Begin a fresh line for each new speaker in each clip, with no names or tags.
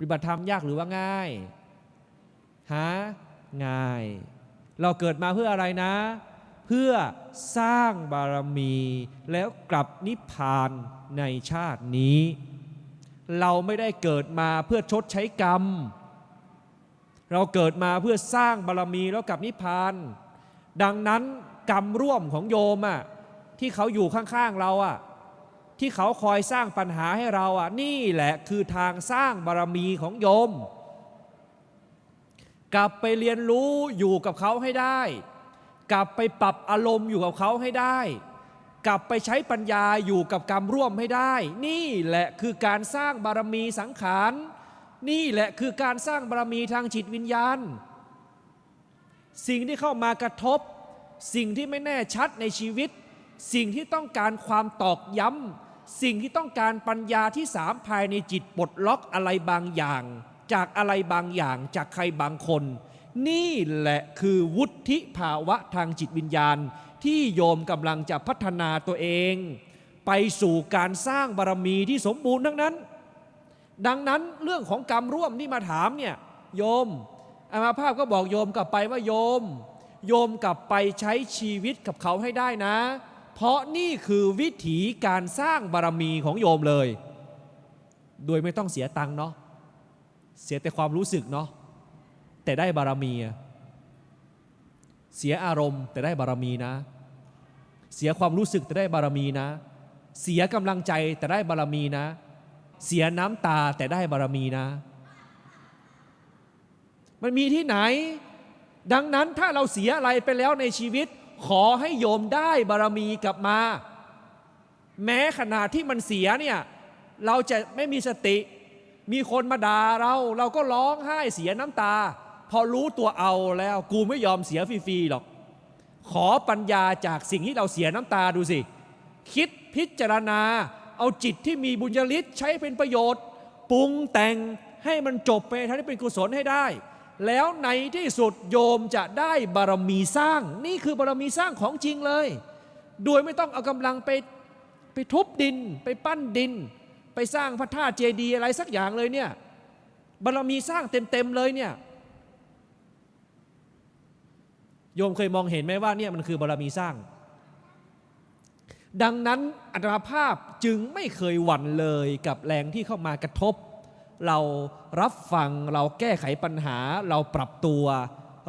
ปฏิบัติธรรมยากหรือว่าง่าย หาง่าย เราเกิดมาเพื่ออะไรนะ เพื่อสร้างบารมีแล้วกลับนิพพานในชาตินี้ เราไม่ได้เกิดมาเพื่อชดใช้กรรม เราเกิดมาเพื่อสร้างบารมีแล้วกลับนิพพาน ดังนั้นกรรมร่วมของโยมอะที่เขาอยู่ข้างๆเราอะ ที่เขาคอยสร้างปัญหาให้เราอะนี่แหละคือทางสร้างบารมีของโยม กลับไปเรียนรู้อยู่กับเขาให้ได้ กลับไปปรับอารมณ์อยู่กับเขาให้ได้ กลับไปใช้ปัญญาอยู่กับกรรมร่วมให้ได้ นี่แหละคือการสร้างบารมีสังขารนี่แหละคือการสร้างบารมีทางจิตวิญญาณ สิ่งที่เข้ามากระทบ สิ่งที่ไม่แน่ชัดในชีวิต สิ่งที่ต้องการความตอกย้ำ สิ่งที่ต้องการปัญญาที่สามภายในจิตปลดล็อกอะไรบางอย่าง จากอะไรบางอย่างจากใครบางคน นี่แหละคือวุฒิภาวะทางจิตวิญญาณ ที่โยมกำลังจะพัฒนาตัวเอง ไปสู่การสร้างบารมีที่สมบูรณ์ทั้งนั้น ดังนั้นเรื่องของกรรมร่วมที่มาถามเนี่ยโยมอามาภาพก็บอกโยมกลับไปว่าโยม โยมกลับไปใช้ชีวิตกับเขาให้ได้นะ เพราะนี่คือวิถีการสร้างบารมีของโยมเลย โดยไม่ต้องเสียตังค์เนาะ เสียแต่ความรู้สึกเนาะ แต่ได้บารมี เสียอารมณ์แต่ได้บารมีนะ เสียความรู้สึกแต่ได้บารมีนะ เสียกำลังใจแต่ได้บารมีนะ เสียน้ำตาแต่ได้บารมีนะ มันมีที่ไหน ดังนั้นถ้าเราเสียอะไรไปแล้วในชีวิต ขอให้โยมได้บารมีกลับมา แม้ขณะที่มันเสียเนี่ยเราจะไม่มีสติ มีคนมาด่าเรา เราก็ร้องไห้เสียน้ำตา พอรู้ตัวเอาแล้วกูไม่ยอมเสียฟรีๆหรอก ขอปัญญาจากสิ่งที่เราเสียน้ำตาดูสิ คิดพิจารณา เอาจิตที่มีบุญญาลิศใช้เป็นประโยชน์ ปรุงแต่งให้มันจบไปทางที่เป็นกุศลให้ได้ แล้วในที่สุดโยมจะได้บารมีสร้าง นี่คือบารมีสร้างของจริงเลย โดยไม่ต้องเอากำลังไปไปทุบดิน ไปปั้นดิน ไปสร้างพระธาตุเจดีย์อะไรสักอย่างเลยเนี่ยบารมีสร้างเต็มๆเลยเนี่ยโยมเคยมองเห็นไหมว่าเนี่ยมันคือบารมีสร้าง ดังนั้นอัตมาภาพจึงไม่เคยหวั่นเลยกับแรงที่เข้ามากระทบ เรารับฟังเราแก้ไขปัญหา เราปรับตัว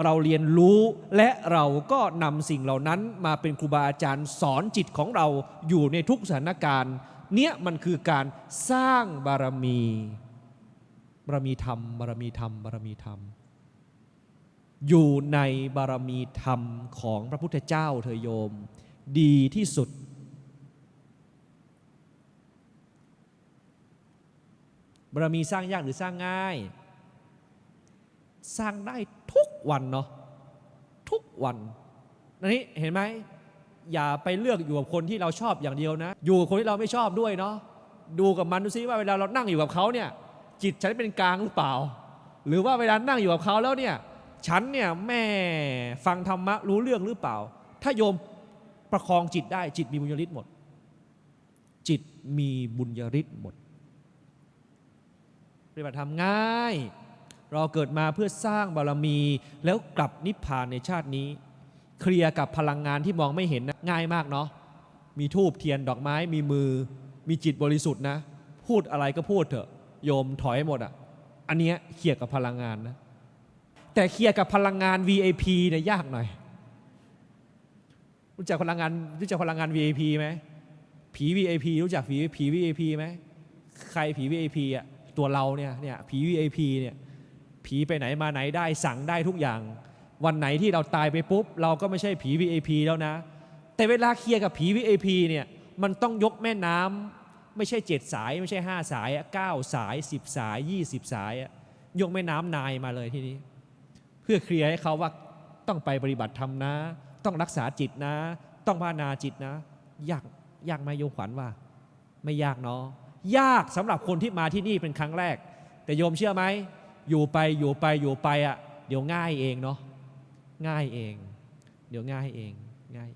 เราเรียนรู้และเราก็นำสิ่งเหล่านั้นมาเป็นครูบาอาจารย์สอนจิตของเราอยู่ในทุกสถานการณ์ เนี่ยมันคือการสร้างบารมีบารมีธรรมบารมีธรรมบารมีธรรม อยู่ในบารมีธรรมของพระพุทธเจ้าเธอโยม ดีที่สุด บารมีสร้างยากหรือสร้างง่าย สร้างได้ทุกวันเนาะทุกวันอันนี้เห็นไหมอย่าไปเลือกอยู่กับคนที่เราชอบอย่างเดียวนะ อยู่กับคนที่เราไม่ชอบด้วยเนาะดูกับมันดูซิว่าเวลาเรานั่งอยู่กับเขาเนี่ยจิตฉันเป็นกลางหรือเปล่า หรือว่าเวลานั่งอยู่กับเขาแล้วเนี่ยฉันเนี่ยแม่ฟังธรรมะรู้เรื่องหรือเปล่า ถ้าโยมประคองจิตได้จิตมีบุญญาฤทธิ์หมด จิตมีบุญญาฤทธิ์หมด ปฏิบัติธรรมง่าย เราเกิดมาเพื่อสร้างบารมี แล้วกลับนิพพานในชาตินี้ เคลียร์กับพลังงานที่มองไม่เห็นนะง่ายมากเนาะมีทูบเทียนดอกไม้มีมือ มีจิตบริสุทธิ์นะ พูดอะไรก็พูดเถอะ โยมถอยหมดอะ่ะ อันเนี้ยเคลียร์กับพลังงานนะ แต่เคลียร์กับพลังงาน VIP เนี่ยยากหน่อย รู้จักพลังงานรู้จักพลังงาน VIP ไหมผี VIP รู้จักผีผี VIP ไหมใครผี VIP อะ ตัวเราเนี่ยเนี่ยผี VIP เนี่ยผีไปไหนมาไหนได้สั่งได้ทุกอย่าง วันไหนที่เราตายไปปุ๊บ เราก็ไม่ใช่ผี VIP แล้วนะ แต่เวลาเคลียร์กับผี VIP เนี่ยมันต้องยกแม่น้ำไม่ใช่เจ็ดสายไม่ใช่ห้าสายอะเก้าสายสิบสายยี่สิบสายอะยกแม่น้ำนายมาเลยทีนี้ เพื่อเคลียร์ให้เขาว่าต้องไปปฏิบัติธรรมนะ ต้องรักษาจิตนะ ต้องภาวนาจิตนะ ยากยากไหมโยขวัญว่า ไม่ยากเนาะ ยากสำหรับคนที่มาที่นี่เป็นครั้งแรก แต่โยมเชื่อไหม อยู่ไปอยู่ไปอยู่ไปอะ่ะเดี๋ยวง่ายเองเนาะง่ายเอง เดี๋ยวง่ายเองง่าย